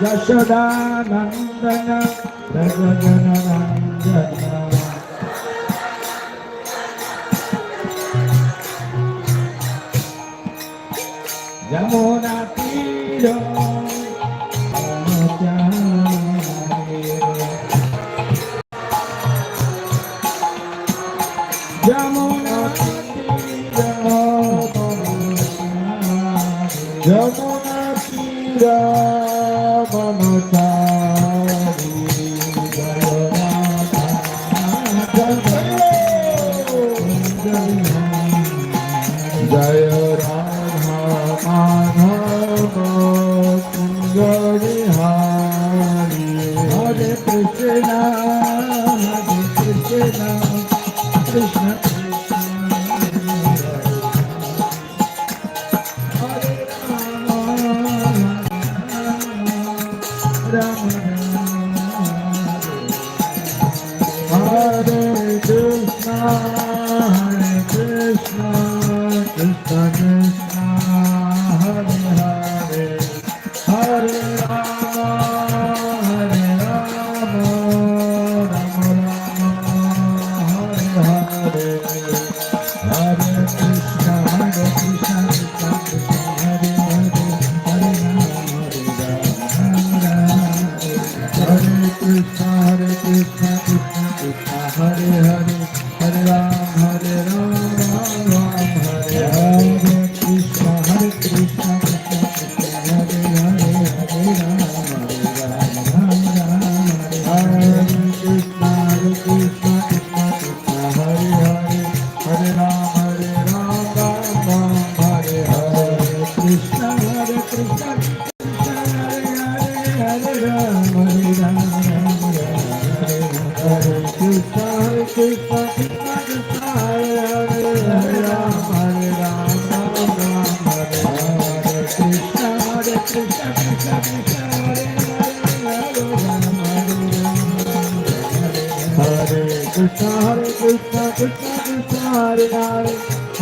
যশোদানন্দন রজনন্দন যমুনা তীর যমুনা তীর Jamuna Krishna Krishna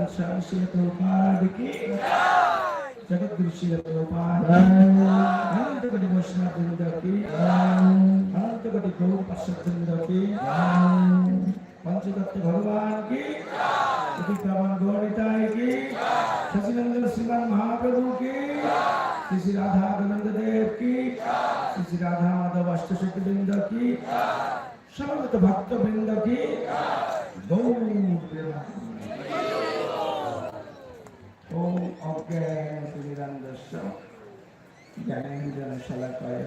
Bhaktivedanta Swami Srila Prabhupada ki जगतगुरु श्री प्रभुपाद अनंत कोटि वैष्णव वृंद की अनंत कोटि गौ पार्षद वृंद की पंचतत्व भगवान की श्री प्रभु गौरिताय की सचिनंदन श्रीमान महाप्रभु की श्री श्री राधा যেন শালা কয়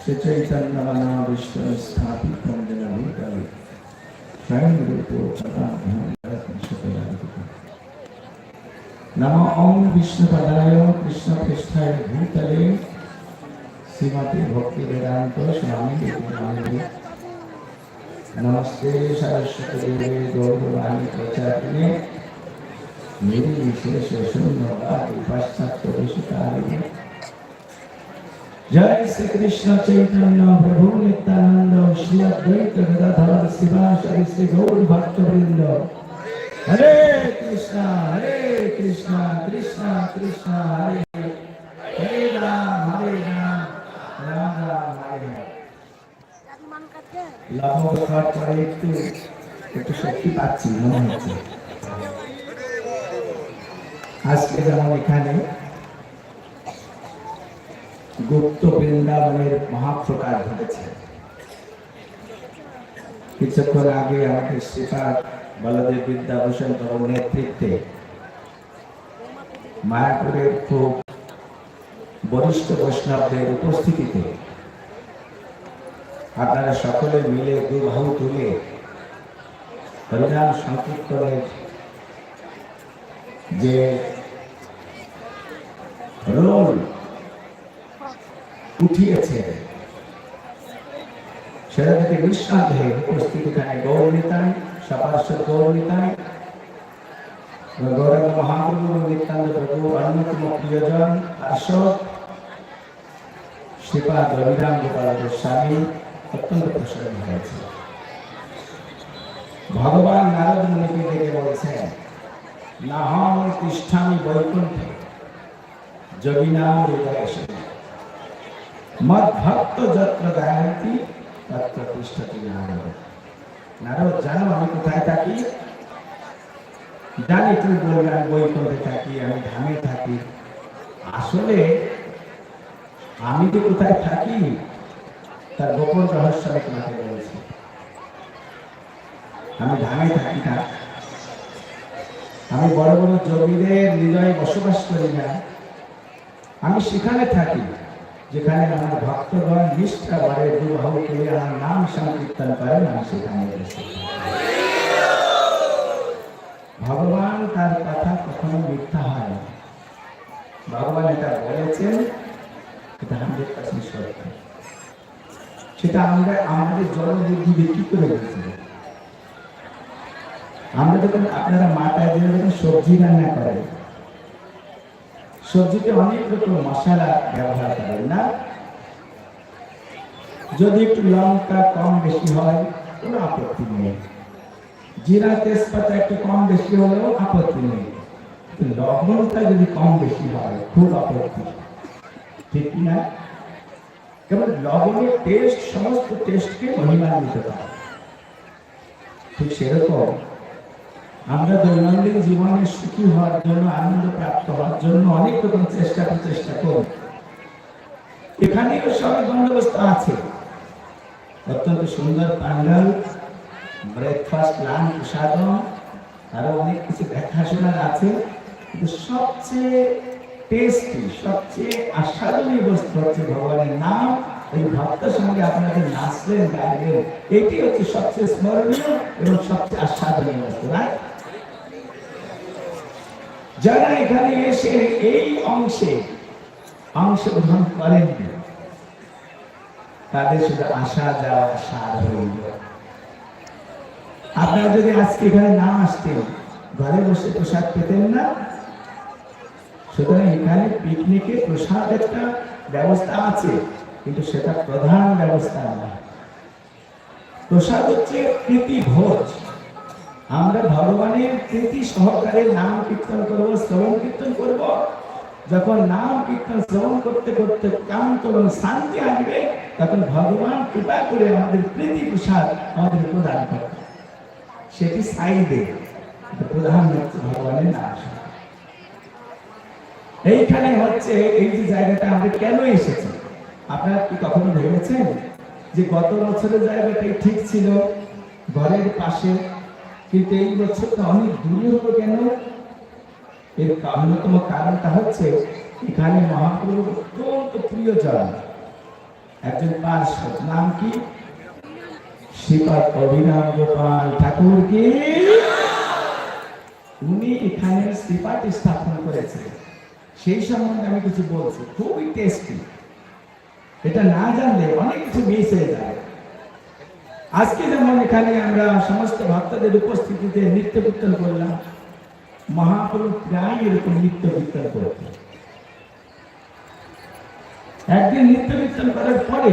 সে চৈতন্য মনাবিষ্ট স্থাপিত জনভূতাল স্বয়ং রূপ নম ওম বিষ্ণুপদায় কৃষ্ণ ভূতলে শ্রীমতী ভক্তি বেদান্ত স্বামী নমস্তে সরস্বতী গৌরবাণী নির্বিশেষ শূন্যবাদী পশ্চাৎ প্রবেশকারী জয় শ্রীকৃষ্ণ চৈতন্য প্রভু নিত্যানন্দ শ্রী অদ্বৈত গদাধর শিবাচারি শ্রী গৌর ভক্তবৃন্দ হরে কৃষ্ণ হরে কৃষ্ণ কৃষ্ণ কৃষ্ণ হরে হরে রাম হরে রাম রাম রাম হরে লাভ করে একটু একটু শক্তি পাচ্ছি মনে হচ্ছে আজকে যেমন এখানে গুপ্ত বৃন্দাবনের মহাপ্রকার ঘটেছে। কিছুক্ষণ আগে আমাকে শ্রীপাদ বলদেব বিদ্যাভূষণ তখন নেতৃত্বে মায়াপুরের খুব বরিষ্ঠ বৈষ্ণবদের উপস্থিতিতে আপনারা সকলে মিলে দু বাহু তুলে হরিনাম সংকীর্তনের যে রোল উঠিয়েছে, সেটা থেকে নিঃসন্দেহে উপস্থিত এখানে গৌরনীতায় সপার্শ্বদ গৌরনীতায় গৌরঙ্গ মহাপ্রভু নিত্যান্ত প্রভু, অন্যতম প্রিয়জন আসক শ্রীপাদ রবিরাম গোপাল গোস্বামী অত্যন্ত প্রসন্ন হয়েছে। ভগবান নারদ মুনিকে ডেকে বলছেন নাহং তিষ্ঠামি বৈকুণ্ঠে যোগিনাম হৃদয় মদ ভক্ত যত্র গায়ন্তি তত্র তিষ্ঠতি নারদ। নারদ, জানো আমি কোথায় থাকি? জানি তুমি বলবে আমি বৈকুণ্ঠে থাকি, আমি ধামে থাকি। আসলে আমি যে কোথায় থাকি? তার গোপন রহস্য আমি তোমাকে বলেছি। আমি ধামে থাকি না। আমি বড় বড় যোগীদের হৃদয়ে বসবাস করি না। আমি সেখানে থাকি, যেখানে আমার ভক্তগণ নিষ্ঠা বাড়ে দুবাহু তুলে আমার নাম সংকীর্তন করেন, আমি সেখানে ভগবান তার কথা কখনো মিথ্যা হয় ভগবান এটা বলেছেন, এটা হান্ড্রেড পার্সেন্ট সত্য। সেটা আমরা আমাদের জলবুদ্ধি বিক্রি করে দিয়েছিল আমরা যখন আপনারা মাটায় দিয়ে যখন সবজি রান্না করেন, সবজিতে অনেক রকম মশলা ব্যবহার করেন না? যদি একটু লঙ্কা কম বেশি হয়, কোনো আপত্তি নেই। জিরা তেজপাতা একটু কম বেশি হলেও আপত্তি নেই। লবণটা যদি কম বেশি হয়, খুব আপত্তি। ঠিক না? কেবল লবণের টেস্ট সমস্ত টেস্টকে মহিমান্বিত করে। ঠিক সেরকম আমরা দৈনন্দিন জীবনে সুখী হওয়ার জন্য, আনন্দ প্রাপ্ত হওয়ার জন্য অনেক রকম চেষ্টা প্রচেষ্টা করি। এখানেও সব বন্দোবস্ত আছে। অত্যন্ত সুন্দর প্যান্ডেল ব্রেকফাস্ট লাঞ্চ প্রসাদন আরও অনেক কিছু দেখাশোনার আছে। কিন্তু সবচেয়ে টেস্টি সবচেয়ে আস্বাদনীয় বস্তু হচ্ছে ভগবানের নাম। এই ভক্তের সঙ্গে আপনাদের নাচলেন, গাইলেন, এটি হচ্ছে সবচেয়ে স্মরণীয় এবং সবচেয়ে আস্বাদনীয় বস্তু রাইট যারা এখানে এসে এই অংশে অংশগ্রহণ করেন তাদের শুধু আসা যাওয়া সার হইল আপনারা যদি আজকে এখানে না আসতেন, ঘরে বসে প্রসাদ পেতেন না। সুতরাং এখানে পিকনিকে প্রসাদ একটা ব্যবস্থা আছে, কিন্তু সেটা প্রধান ব্যবস্থা না। প্রসাদ হচ্ছে প্রীতি ভোজ। আমরা ভগবানের প্রীতি সহকারে নাম কীর্তন করব, শ্রবণ কীর্তন করব। যখন নাম কীর্তন, শ্রবণ করতে করতে কান্ত এবং শান্তি আসবে, তখন ভগবান কৃপা করে আমাদের প্রীতি প্রসাদ আমাদের প্রদান করবে। সেটি সাইডে প্রধান হচ্ছে ভগবানের নাম এইখানে হচ্ছে এই যে জায়গাটা আমরা কেন এসেছি? আপনারা কি কখনো ভেবেছেন যে গত বছরের জায়গাটাই ঠিক ছিল? ঘরের পাশে কিন্তু এই বছরটা অনেক দূরে হলো কেন? এর অন্যতম কারণটা হচ্ছে এখানে মহাপ্রভু অত্যন্ত প্রিয়জন একজন পার্শ্বদ। নাম কি? শ্রীপাদ অভিরাম গোপাল ঠাকুর কি? উনি এখানে শ্রীপাদ স্থাপন করেছেন। সেই সম্বন্ধে আমি কিছু বলছি। খুবই টেস্টি এটা না জানলে অনেক কিছু মিস হয়ে যায়। আজকে যেমন এখানে আমরা সমস্ত ভক্তদের উপস্থিতিতে নৃত্য কীর্তন করলাম, মহাপ্রভু প্রায় এরকম নৃত্য কীর্তন করতেন। একদিন নৃত্য কীর্তন করার পরে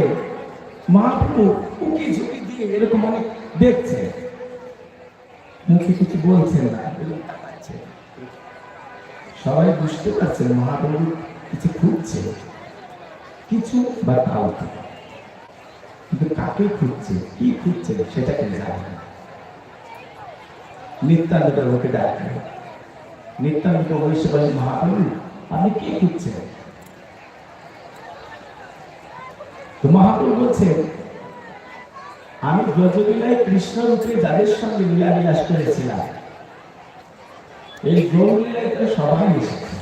মহাপ্রভু উকি ঝুঁকি দিয়ে এরকম অনেক দেখছে মুখে কিছু বলছেন না সবাই বুঝতে পারছেন মহাপ্রভু কিছু খুঁজছে, কিছু বা কিন্তু কাকে খুঁজছে, কি খুঁজছে, সেটা সেটাকে জানে না। নিত্যান্ত ওকে ডাকে নিত্যান্ত বসে বলে মহাপ্রভু, আপনি কি খুঁজছেন? তো মহাপ্রভু বলছে আমি কৃষ্ণ রূপে যাদের সঙ্গে লীলা করেছিলাম, এই সবাই এসেছে।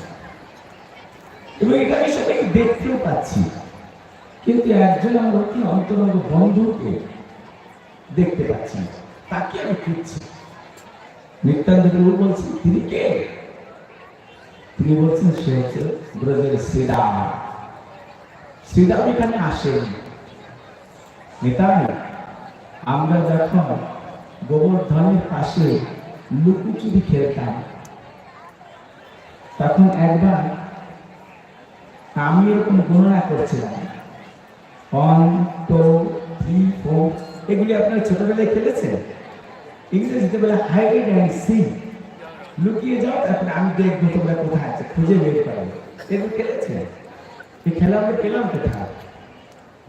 এবং এটা আমি সবাইকে দেখতেও পাচ্ছি। কিন্তু একজন আমার অতি অন্তরঙ্গ বন্ধুকে দেখতে পাচ্ছি তাকে আমি খুঁজছি। নিত্যান্ত প্রভু বলছি, তিনি কে? তিনি বলছেন, সে হচ্ছে ব্রজের শ্রীরাম। শ্রীরাম এখানে আসেন। নিতাই আমরা যখন গোবর্ধনের পাশে লুকুচুরি খেলতাম, তখন একবার আমি এরকম গণনা করছিলাম। ওয়ান টু এগুলি আপনারা ছোটবেলায় খেলেছেন? ইংরেজিতে বলে হাইড অ্যান্ড সি লুকিয়ে যাও, তারপরে আমি দেখব তোমরা কোথায় আছে, খুঁজে বের করো। এগুলো খেলেছে এই খেলা আমরা পেলাম কোথায়?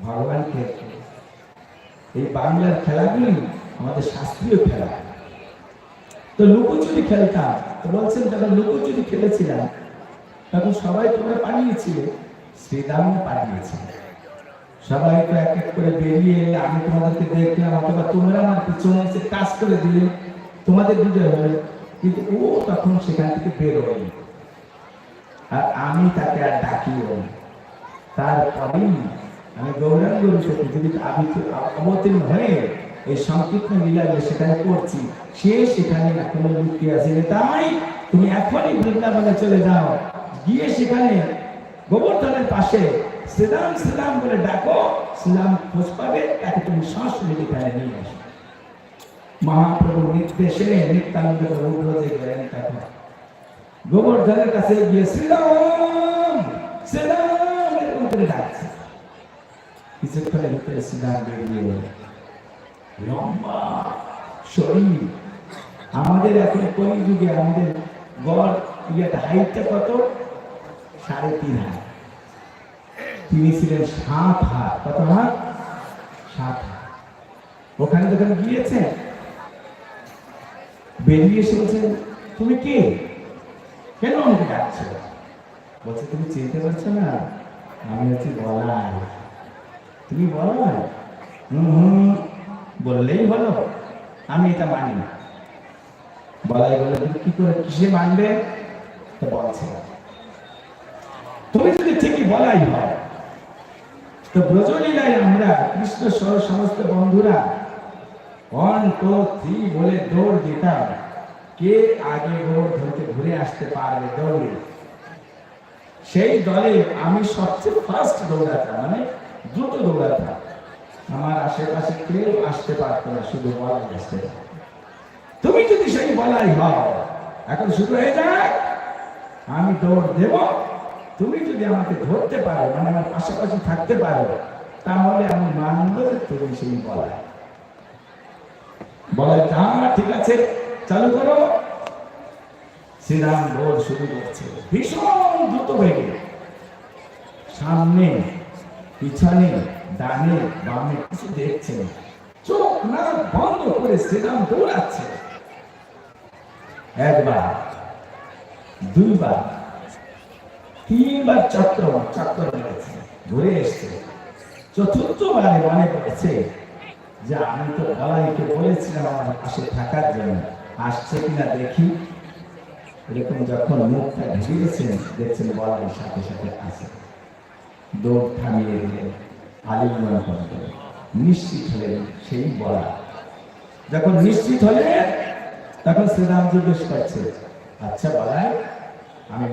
ভগবান খেলছে এই বাংলার খেলাগুলি আমাদের শাস্ত্রীয় খেলা। তো লুকোচুরি খেলতাম। তো বলছেন যখন লুকোচুরি খেলেছিলাম? তখন সবাই তোমরা পালিয়েছিলে, শ্রীরাম পালিয়েছিল। সবাই তো এক এক করে বেরিয়ে এলে আমি তোমাদেরকে দেখলাম, অথবা তোমরা আমার পিছনে এসে কাজ করে দিলে, তোমাদের বিজয় হলো কিন্তু ও তখন সেখান থেকে বেরোয়নি আর আমি তাকে আর ডাকিও না। তারপরেই আমি গৌরাঙ্গ রূপে যদি আমি অবতীর্ণ হয়ে এই সংকীর্ণ লীলাগুলো সেখানে করছি, সে সেখানে এখনও লুকিয়ে আছে তাই তুমি এখনই বৃন্দাবনে চলে যাও। গিয়ে সেখানে গোবর্ধনের পাশে শ্রীরাম শ্রীরাম বলে ডাকো শ্রীরাম খোঁজ পাবে, তাকে তুমি সংস্কৃতি এখানে নিয়ে আসো। মহাপ্রভুর নির্দেশে নিত্যানন্দ রৌদ্র যে গেলেন তখন গোবর্ধনের কাছে গিয়ে শ্রীরাম শ্রীরাম এরকম ডাকছে। কিছুক্ষণের ভিতরে শ্রীরাম বেরিয়ে লম্বা শরীর আমাদের এখন কলি যুগে আমাদের গড় ইয়েটা হাইটটা কত? সাড়ে তিন হাত। তিনি ছিলেন সাত হাত। কত হাত? সাত হাত। ওখানে যখন গিয়েছেন বেরিয়ে এসে বলছেন তুমি কে? কেন আমাকে ডাকছো? বলছে, তুমি চিনতে পারছ না? আমি হচ্ছি বলাই। তুমি বলাই? হুম বললেই হলো। আমি এটা মানি না। বলাই বলে তুমি কি করে, কিসে মানবে? তো বলছে, তুমি যদি ঠিকই বলাই হয় তো ব্রজলীলায় আমরা, কৃষ্ণ সহ সমস্ত বন্ধুরা। ওয়ান টু থ্রি বলে দৌড় দিতাম। কে আগে গোবর্ধনকে ঘুরে আসতে পারবে দৌড়ে? সেই দলে আমি সবচেয়ে ফার্স্ট দৌড়াতাম মানে দ্রুত দৌড়াতাম। আমার আশেপাশে কেউ আসতে পারতো না, শুধু বলাই আসতে তুমি যদি সেই বলাই হও, এখন শুরু হয়ে যাক আমি দৌড় দেব। তুমি যদি আমাকে ধরতে পারো মানে আমার পাশাপাশি থাকতে পারো, তাহলে আমি মানব তুমি সেই বলাই। বলে হ্যাঁ ঠিক আছে, চালু করো। শ্রীরাম শুরু করছে। ভীষণ দ্রুত সামনে, পিছনে, ডানে, বামে কিছু দেখছে। চোখ না বন্ধ করে শ্রীরাম দৌড়াচ্ছে। একবার, দুইবার তিনবার চক্র চক্র মেরেছে ঘুরে এসছে। চতুর্থবারে মনে পড়েছে যে, আমি তো বলাইকে বলেছিলাম আমার পাশে থাকার জন্য। আসছে কিনা দেখি। এরকম যখন মুখটা ঢুকিয়েছেন দেখছেন বলাই সাথে সাথে আসে দৌড় থামিয়ে দিলেন, আলিঙ্গন করলেন নিশ্চিত হলেন সেই বলা। যখন নিশ্চিত হলেন, তখন শ্রীরাম জিজ্ঞেস করছে আচ্ছা বলাই, আমি